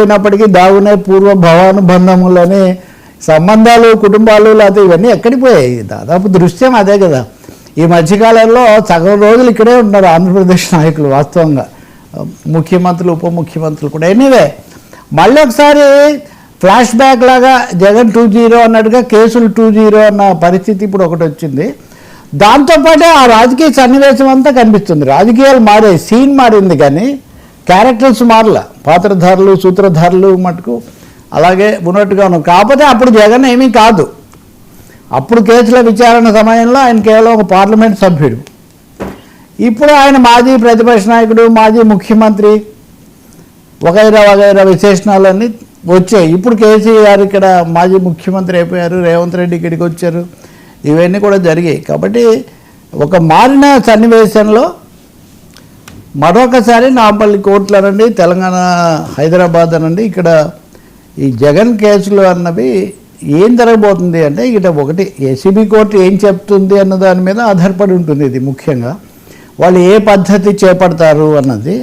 అయినప్పటికీ దాగునే పూర్వ భవానుబంధములని సంబంధాలు కుటుంబాలు లేకపోతే ఇవన్నీ ఎక్కడికి పోయాయి. దాదాపు దృశ్యం అదే కదా. ఈ మధ్యకాలంలో సగం రోజులు ఇక్కడే ఉన్నారు ఆంధ్రప్రదేశ్ నాయకులు వాస్తవంగా. ముఖ్యమంత్రులు ఉప ముఖ్యమంత్రులు కూడా. ఎనీవే మళ్ళీ ఒకసారి ఫ్లాష్ బ్యాక్ లాగా జగన్ టూ జీరో అన్నట్టుగా కేసులు టూ జీరో అన్న పరిస్థితి ఇప్పుడు ఒకటి వచ్చింది. దాంతోపాటే ఆ రాజకీయ సన్నివేశం అంతా కనిపిస్తుంది. రాజకీయాలు మారే సీన్ మారింది కానీ క్యారెక్టర్స్ మారల. పాత్రధారులు సూత్రధారులు మటుకు అలాగే ఉన్నట్టుగా ఉన్నాం కాకపోతే అప్పుడు జగన్ ఏమీ కాదు. అప్పుడు కేసుల విచారణ సమయంలో ఆయన కేవలం ఒక పార్లమెంట్ సభ్యుడు. ఇప్పుడు ఆయన మాజీ ప్రతిపక్ష నాయకుడు మాజీ ముఖ్యమంత్రి వగైరా వగైరా విశేషణాలన్నీ వచ్చాయి. ఇప్పుడు కేసీఆర్ ఇక్కడ మాజీ ముఖ్యమంత్రి అయిపోయారు రేవంత్ రెడ్డి ఇక్కడికి వచ్చారు. ఇవన్నీ కూడా జరిగాయి. కాబట్టి ఒక మారిన సన్నివేశంలో మరొకసారి నాంపల్లి కోర్టులోనండి తెలంగాణ హైదరాబాద్ అనండి ఇక్కడ ఈ జగన్ కేసులు అన్నవి ఏం జరగబోతుంది అంటే ఇక్కడ ఒకటి ఏసీబీ కోర్టు ఏం చెప్తుంది అన్న దాని మీద ఆధారపడి ఉంటుంది ఇది ముఖ్యంగా. వాళ్ళు ఏ పద్ధతి చేపడతారు అన్నది.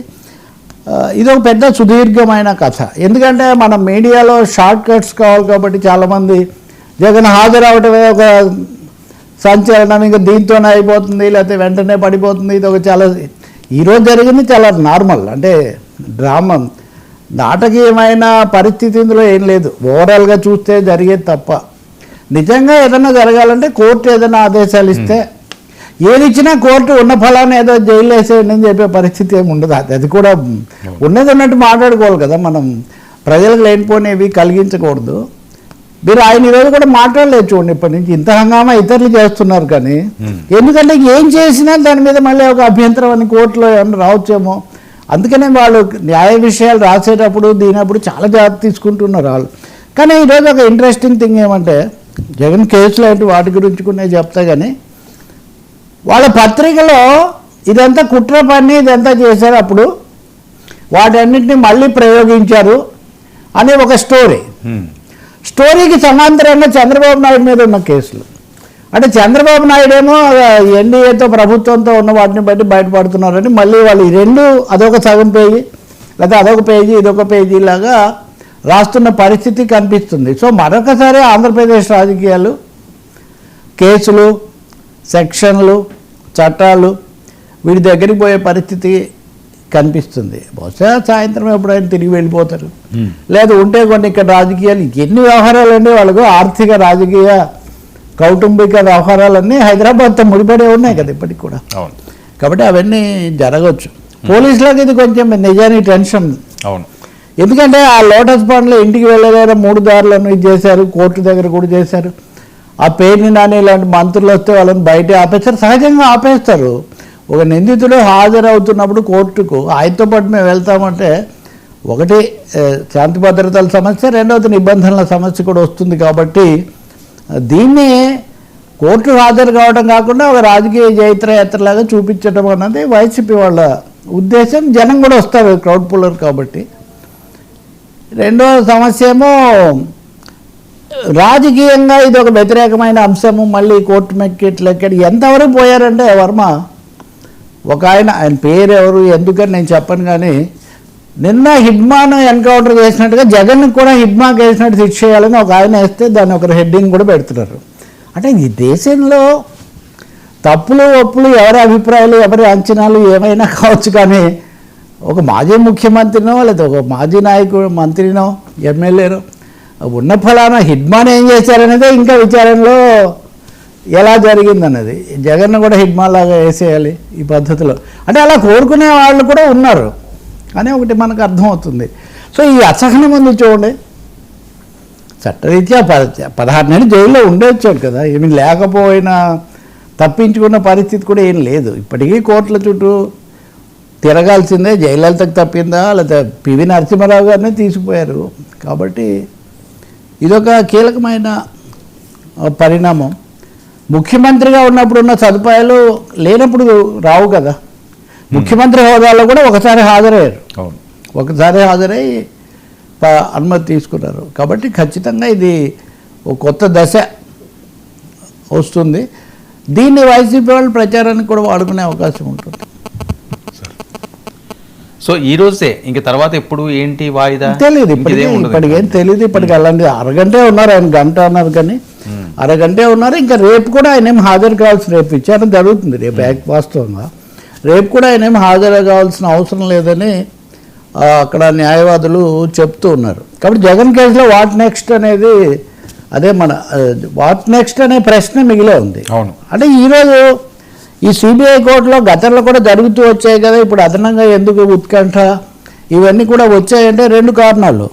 ఇది ఒక పెద్ద సుదీర్ఘమైన కథ. ఎందుకంటే మన మీడియాలో షార్ట్ కట్స్ కావాలి కాబట్టి చాలామంది జగన్ హాజరవటమే ఒక సంచలనం ఇంకా దీంతోనే అయిపోతుంది లేకపోతే వెంటనే పడిపోతుంది. ఇది ఒక చాలా ఈరోజు జరిగింది చాలా నార్మల్. అంటే డ్రామా. నాటకీయమైన పరిస్థితి ఇందులో ఏం లేదు. ఓవరాల్గా చూస్తే జరిగేది తప్ప. నిజంగా ఏదైనా జరగాలంటే కోర్టు ఏదైనా ఆదేశాలు ఇస్తే ఏది ఇచ్చినా కోర్టు ఉన్న ఫలాన్ని ఏదో జైలు వేసేయండి అని చెప్పే పరిస్థితి ఏమి ఉండదు. అది అది కూడా ఉన్నది ఉన్నట్టు మాట్లాడుకోవాలి కదా మనం. ప్రజలకు లేనిపోయినవి కలిగించకూడదు. మీరు ఆయన ఈరోజు కూడా మాట్లాడలేదు చూడండి ఇప్పటి నుంచి. ఇంత హంగామా ఇతరులు చేస్తున్నారు కానీ ఎందుకంటే ఏం చేసినా దాని మీద మళ్ళీ ఒక అభ్యంతరం అని కోర్టులో ఏమన్నా రావచ్చేమో. అందుకనే వాళ్ళు న్యాయ విషయాలు రాసేటప్పుడు దీనప్పుడు చాలా జాగ్రత్త తీసుకుంటున్నారు వాళ్ళు. కానీ ఈరోజు ఒక ఇంట్రెస్టింగ్ థింగ్ ఏమంటే జగన్ కేసులు ఏంటి వాటి గురించి కూడా చెప్తా కానీ వాళ్ళ పత్రికలో ఇదంతా కుట్ర పని ఇదంతా చేశారు అప్పుడు వాటన్నిటిని మళ్ళీ ప్రయోగించారు అనే ఒక స్టోరీ స్టోరీకి సమాంతరంగా చంద్రబాబు నాయుడు మీద ఉన్న కేసులు. అంటే చంద్రబాబు నాయుడు ఏమో ఎన్డీఏతో ప్రభుత్వంతో ఉన్న వాటిని బట్టి బయటపడుతున్నారని మళ్ళీ వాళ్ళు ఈ రెండు అదొక సగం పేజీ లేకపోతే అదొక పేజీ ఇదొక పేజీ లాగా రాస్తున్న పరిస్థితి కనిపిస్తుంది. సో మరొకసారి ఆంధ్రప్రదేశ్ రాజకీయాలు కేసులు సెక్షన్లు చట్టాలు వీడి దగ్గరికి పోయే పరిస్థితి కనిపిస్తుంది. బహుశా సాయంత్రం ఎప్పుడైనా తిరిగి వెళ్ళిపోతారు. లేదు ఉంటే కొన్ని ఇక్కడ రాజకీయాలు ఎన్ని వ్యవహారాలు అండి వాళ్ళకు? ఆర్థిక రాజకీయ కౌటుంబిక వ్యవహారాలన్నీ హైదరాబాద్తో ముడిపడే ఉన్నాయి కదా ఇప్పటికి కూడా. అవును. కాబట్టి అవన్నీ జరగవచ్చు పోలీసులకు ఇది కొంచెం నిజానికి టెన్షన్. అవును. ఎందుకంటే ఆ లోటస్ పాండ్లో ఇంటికి వెళ్ళలేరు మూడు దారులను ఇది చేశారు కోర్టు దగ్గర కూడా చేశారు. ఆ పేరుని నాని ఇలాంటి మంత్రులు వస్తే వాళ్ళని బయట ఆపేస్తారు. సహజంగా ఆపేస్తారు. ఒక నిందితుడు హాజరవుతున్నప్పుడు కోర్టుకు ఆయనతో పాటు మేము వెళ్తామంటే ఒకటి శాంతి భద్రతల సమస్య రెండవది నిబంధనల సమస్య కూడా వస్తుంది కాబట్టి దీన్ని కోర్టు హాజరు కావడం కాకుండా ఒక రాజకీయ జైత్రయాత్రలాగా చూపించడం అన్నది వైసీపీ వాళ్ళ ఉద్దేశం. జనం కూడా వస్తారు క్రౌడ్ పుల్లర్ కాబట్టి. రెండవ సమస్య ఏమో రాజకీయంగా ఇది ఒక వ్యతిరేకమైన అంశము. మళ్ళీ కోర్టు మెక్కిట్లెక్కడి ఎంతవరకు పోయారంటే వర్మ ఒక ఆయన ఆయన పేరు ఎవరు ఎందుకని నేను చెప్పను కానీ నిన్న హిడ్మాను ఎన్కౌంటర్ చేసినట్టుగా జగన్ కూడా హిడ్మాకి వేసినట్టు శిక్ష చేయాలని ఒక ఆయన వేస్తే దాన్ని ఒక హెడ్డింగ్ కూడా పెడుతున్నారు. అంటే ఈ దేశంలో తప్పులు ఒప్పులు ఎవరి అభిప్రాయాలు ఎవరి అంచనాలు ఏమైనా కావచ్చు కానీ ఒక మాజీ ముఖ్యమంత్రినో లేదా ఒక మాజీ నాయకుడు మంత్రినో ఎమ్మెల్యేనో ఉన్న ఫలానా హిడ్మాన్ ఏం చేశారనేదే ఇంకా విచారణలో ఎలా జరిగిందన్నది? జగన్ కూడా హిడ్మాన్ లాగా వేసేయాలి ఈ పద్ధతిలో. అంటే అలా కోరుకునే వాళ్ళు కూడా ఉన్నారు. అని ఒకటి మనకు అర్థమవుతుంది. సో ఈ అసహనం ఉంది చూడండి? చట్టరీత్యా ప పదహారు నెలలు జైల్లో ఉండొచ్చాడు కదా. ఏమి లేకపోయినా తప్పించుకున్న పరిస్థితి కూడా ఏం లేదు. ఇప్పటికీ కోర్టుల చుట్టూ తిరగాల్సిందే. జయలలితకు తప్పిందా? లేదా పివి నరసింహారావు గారిని తీసుకుపోయారు కాబట్టి ఇదొక కీలకమైన పరిణామం. ముఖ్యమంత్రిగా ఉన్నప్పుడు ఉన్న సదుపాయాలు లేనప్పుడు రావు కదా. ముఖ్యమంత్రి హోదాలో కూడా ఒకసారి హాజరయ్యారు. అవును. ఒకసారి హాజరై అనుమతి తీసుకున్నారు. కాబట్టి ఖచ్చితంగా ఇది ఒక కొత్త దశ వస్తుంది. దీన్ని వైసీపీ వాళ్ళు ప్రచారానికి కూడా వాడుకునే అవకాశం ఉంటుంది. సో ఈ రోజే ఇంక తర్వాత ఎప్పుడు ఏంటి వాయిదా? తెలియదు ఇప్పటికే. ఇప్పటికేం తెలియదు ఇప్పటికి అలాంటి అరగంటే ఉన్నారు ఆయన గంట అన్నారు కానీ అరగంటే ఉన్నారు. ఇంకా రేపు కూడా ఆయన ఏం హాజరు కావాల్సిన రేపు విచారణ జరుగుతుంది. రేపు యాక్ వాస్తవంగా. రేపు కూడా ఆయన ఏం హాజరు కావాల్సిన అవసరం లేదని అక్కడ న్యాయవాదులు చెప్తూ ఉన్నారు. కాబట్టి జగన్ కేసులో వాట్ నెక్స్ట్ అనేది అదే మన వాట్ నెక్స్ట్ అనే ప్రశ్న మిగిలే ఉంది. అవును. అంటే ఈరోజు ఈ సిబిఐ కోర్టులో గతంలో కూడా జరుగుతూ వచ్చాయి కదా. ఇప్పుడు అదనంగా ఎందుకు ఉత్కంఠ? ఇవన్నీ కూడా వచ్చాయంటే రెండు కారణాలు.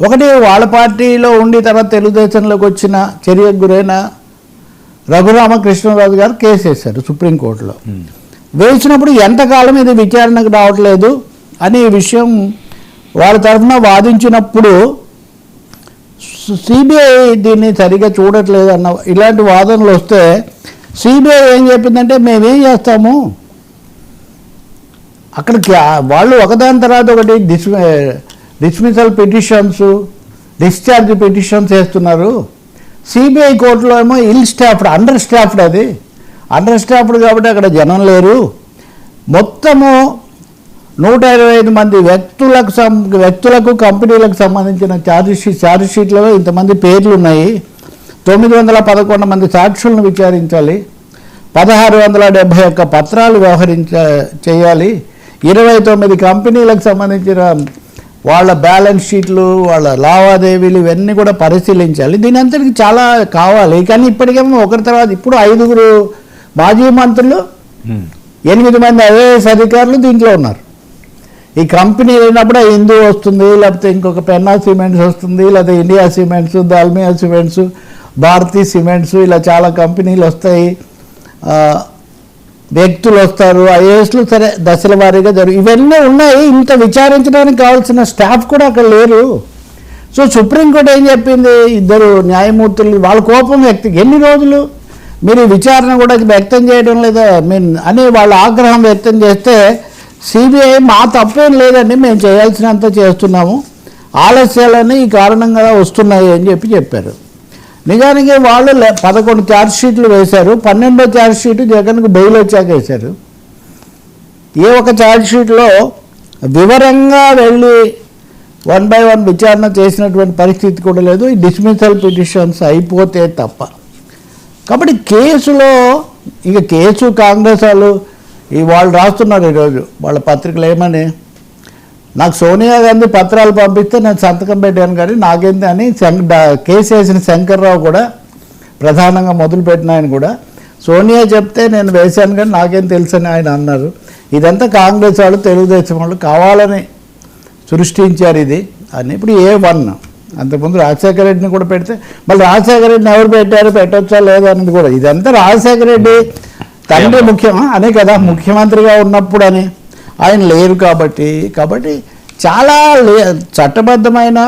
ఒకటి వాళ్ళ పార్టీలో ఉండి తర్వాత తెలుగుదేశంలోకి వచ్చిన చర్యకు గురైన రఘురామకృష్ణరాజు గారు కేసు వేశారు సుప్రీంకోర్టులో. వేసినప్పుడు ఎంతకాలం ఇది విచారణకు రావట్లేదు అనే విషయం వాళ్ళ తరఫున వాదించినప్పుడు సిబిఐ దీన్ని సరిగా చూడట్లేదు అన్న ఇలాంటి వాదనలు వస్తే సిబిఐ ఏం చెప్పిందంటే మేమేం చేస్తాము అక్కడికి వాళ్ళు ఒకదాని తర్వాత ఒకటి dis dismissal petitions discharge petitions వేస్తున్నారు సిబిఐ కోర్టులో ఏమో ఇల్ స్టాఫ్డ్ అండర్ స్టాఫ్డ్ అది. అండర్ స్టాఫ్డ్ కాబట్టి అక్కడ జనం లేరు. మొత్తము నూట ఇరవై ఐదు మంది వ్యక్తులకు సం వ్యక్తులకు కంపెనీలకు సంబంధించిన ఛార్జ్షీట్ ఛార్జ్షీట్లలో షీట్లలో ఇంతమంది పేర్లు ఉన్నాయి. తొమ్మిది వందల పదకొండు మంది సాక్షులను విచారించాలి. పదహారు వందల డెబ్భై ఒక్క పత్రాలు వ్యవహరించ చేయాలి. ఇరవై తొమ్మిది కంపెనీలకు సంబంధించిన వాళ్ళ బ్యాలెన్స్ షీట్లు వాళ్ళ లావాదేవీలు ఇవన్నీ కూడా పరిశీలించాలి. దీని అంతటికి చాలా కావాలి. కానీ ఇప్పటికేమో ఒకరి తర్వాత ఇప్పుడు ఐదుగురు మాజీ మంత్రులు. ఎనిమిది మంది ఐఏఎస్ అధికారులు దీంట్లో ఉన్నారు. ఈ కంపెనీ అయినప్పుడు హిందూ వస్తుంది లేకపోతే ఇంకొక పెన్నా సిమెంట్స్ వస్తుంది లేకపోతే India cements Dalmia cements Bharathi cements ఇలా చాలా కంపెనీలు వస్తాయి. వ్యక్తులు వస్తారు ఐఏఎస్లు సరే దశల వారీగా జరుగు ఇవన్నీ ఉన్నాయి. ఇంత విచారించడానికి కావాల్సిన స్టాఫ్ కూడా అక్కడ లేరు. సో సుప్రీంకోర్టు ఏం చెప్పింది? ఇద్దరు న్యాయమూర్తులు వాళ్ళ కోపం వ్యక్తి ఎన్ని రోజులు? మీరు ఈ విచారణ కూడా వ్యక్తం చేయడం లేదా? మీన్ అని వాళ్ళ ఆగ్రహం వ్యక్తం చేస్తే సిబిఐ మా తప్పేం లేదండి మేము చేయాల్సినంత చేస్తున్నాము. ఆలస్యాలని ఈ కారణంగా వస్తున్నాయి అని చెప్పి చెప్పారు. నిజానికి వాళ్ళు పదకొండు ఛార్జ్ షీట్లు వేశారు పన్నెండో ఛార్జ్ షీట్ జగన్కు బెయిల్ వచ్చాక వేశారు. ఏ ఒక ఛార్జ్ షీట్లో వివరంగా వెళ్ళి వన్ బై వన్ విచారణ చేసినటువంటి పరిస్థితి కూడా లేదు ఈ డిస్మిసల్ పిటిషన్స్ అయిపోతే తప్ప. కాబట్టి కేసులో ఇక కేసు కాంగ్రెస్ వాళ్ళు ఈ వాళ్ళు రాస్తున్నారు ఈరోజు వాళ్ళ పత్రికలు ఏమని? నాకు సోనియా గాంధీ పత్రాలు పంపిస్తే నేను సంతకం పెట్టాను కానీ నాకేంది అని కేసు వేసిన శంకర్రావు కూడా ప్రధానంగా మొదలుపెట్టిన ఆయన కూడా సోనియా చెప్తే నేను వేశాను కానీ నాకేం తెలుసని ఆయన అన్నారు. ఇదంతా కాంగ్రెస్ వాళ్ళు తెలుగుదేశం వాళ్ళు కావాలని సృష్టించారు ఇది అని. ఇప్పుడు ఏ వన్? అంతకుముందు రాజశేఖర రెడ్డిని కూడా పెడితే మళ్ళీ రాజశేఖర రెడ్డిని ఎవరు పెట్టారు పెట్టొచ్చా లేదా అనేది కూడా. ఇదంతా రాజశేఖర రెడ్డి తండ్రి ముఖ్యం అనే కదా ముఖ్యమంత్రిగా ఉన్నప్పుడు అని ఆయన లేరు కాబట్టి కాబట్టి చాలా లే చట్టబద్ధమైన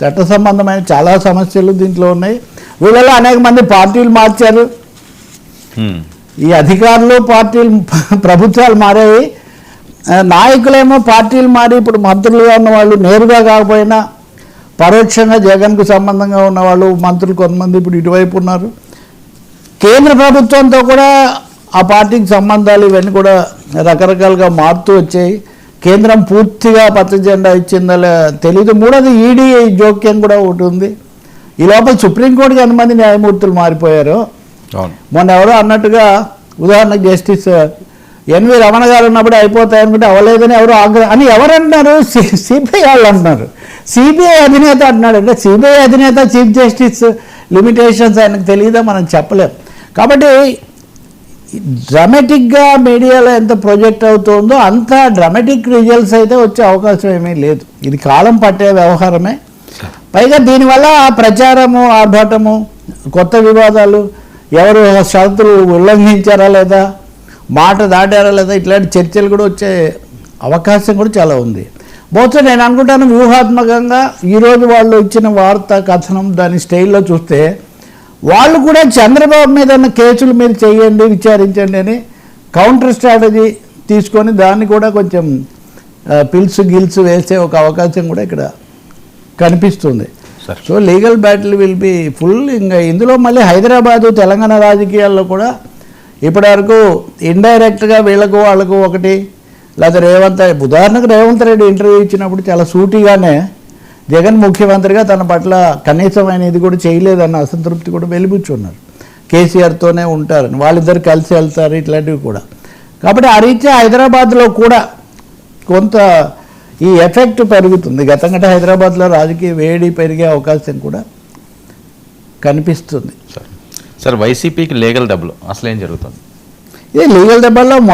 చట్ట సంబంధమైన చాలా సమస్యలు దీంట్లో ఉన్నాయి. వీళ్ళలో అనేక మంది పార్టీలు మార్చారు. ఈ అధికారులు పార్టీలు ప్రభుత్వాలు మారాయి. నాయకులేమో పార్టీలు మారి ఇప్పుడు మంత్రులుగా ఉన్న వాళ్ళు నేరుగా కాకపోయినా పరోక్షంగా జగన్కు సంబంధంగా ఉన్న వాళ్ళు మంత్రులు కొంతమంది ఇప్పుడు ఇటువైపు ఉన్నారు. కేంద్ర ప్రభుత్వంతో కూడా ఆ పార్టీకి సంబంధాలు ఇవన్నీ కూడా రకరకాలుగా మారుతూ వచ్చాయి. కేంద్రం పూర్తిగా పచ్చ జెండా ఇచ్చిందా తెలీదు. మూడోది ఈడీ జోక్యం కూడా ఒకటి ఉంది. ఈ లోపల సుప్రీంకోర్టుకి ఎంతమంది న్యాయమూర్తులు మారిపోయారు. మొన్న ఎవరో అన్నట్టుగా ఉదాహరణకు జస్టిస్ ఎన్వి రమణ గారు ఉన్నప్పుడు అయిపోతాయి అనుకుంటే అవ్వలేదని ఎవరు ఆగ్రహం అని ఎవరు అంటున్నారు సిబిఐ వాళ్ళు అంటున్నారు సిబిఐ అధినేత అంటున్నాడు. అంటే సిబిఐ అధినేత చీఫ్ జస్టిస్ లిమిటేషన్స్ ఆయనకు తెలియదా మనం చెప్పలేం. కాబట్టి డ్రామాటిక్గా మీడియాలో ఎంత ప్రొజెక్ట్ అవుతుందో అంత డ్రామాటిక్ రిజల్ట్స్ అయితే వచ్చే అవకాశం ఏమీ లేదు. ఇది కాలం పట్టే వ్యవహారమే. పైగా దీనివల్ల ప్రచారము ఆర్భాటము కొత్త వివాదాలు ఎవరు షరతులు ఉల్లంఘించారా లేదా మాట దాటారా లేదా ఇట్లాంటి చర్చలు కూడా వచ్చే అవకాశం కూడా చాలా ఉంది. బహుశా నేను అనుకుంటాను వ్యూహాత్మకంగా ఈరోజు వాళ్ళు ఇచ్చిన వార్త కథనం దాని స్టైల్లో చూస్తే వాళ్ళు కూడా చంద్రబాబు మీద ఉన్న కేసులు మీరు చేయండి విచారించండి అని కౌంటర్ స్ట్రాటజీ తీసుకొని దాన్ని కూడా కొంచెం పిల్సు గిల్సు వేసే ఒక అవకాశం కూడా ఇక్కడ కనిపిస్తుంది. So legal battle will be full ఇంకా ఇందులో మళ్ళీ హైదరాబాదు తెలంగాణ రాజకీయాల్లో కూడా ఇప్పటివరకు ఇండైరెక్ట్గా వీళ్ళకు వాళ్ళకు ఒకటి లేకపోతే రేవంత్ ఉదాహరణకు రేవంత్ రెడ్డి ఇంటర్వ్యూ ఇచ్చినప్పుడు చాలా సూటిగానే జగన్ ముఖ్యమంత్రిగా తన పట్ల కనీసమైన ఇది కూడా చేయలేదన్న అసంతృప్తి కూడా వెలిబుచ్చున్నారు. కేసీఆర్తోనే ఉంటారని వాళ్ళిద్దరు కలిసి వెళ్తారు ఇట్లాంటివి కూడా. కాబట్టి ఆ రీత్యా హైదరాబాద్లో కూడా కొంత ఈ ఎఫెక్ట్ పెరుగుతుంది. గతం కంటే హైదరాబాద్లో రాజకీయ వేడి పెరిగే అవకాశం కూడా కనిపిస్తుంది. సార్ సార్ వైసీపీకి లీగల్ డబ్బులు అసలు ఏం జరుగుతుంది? ఇది లీగల్ దెబ్బల్లో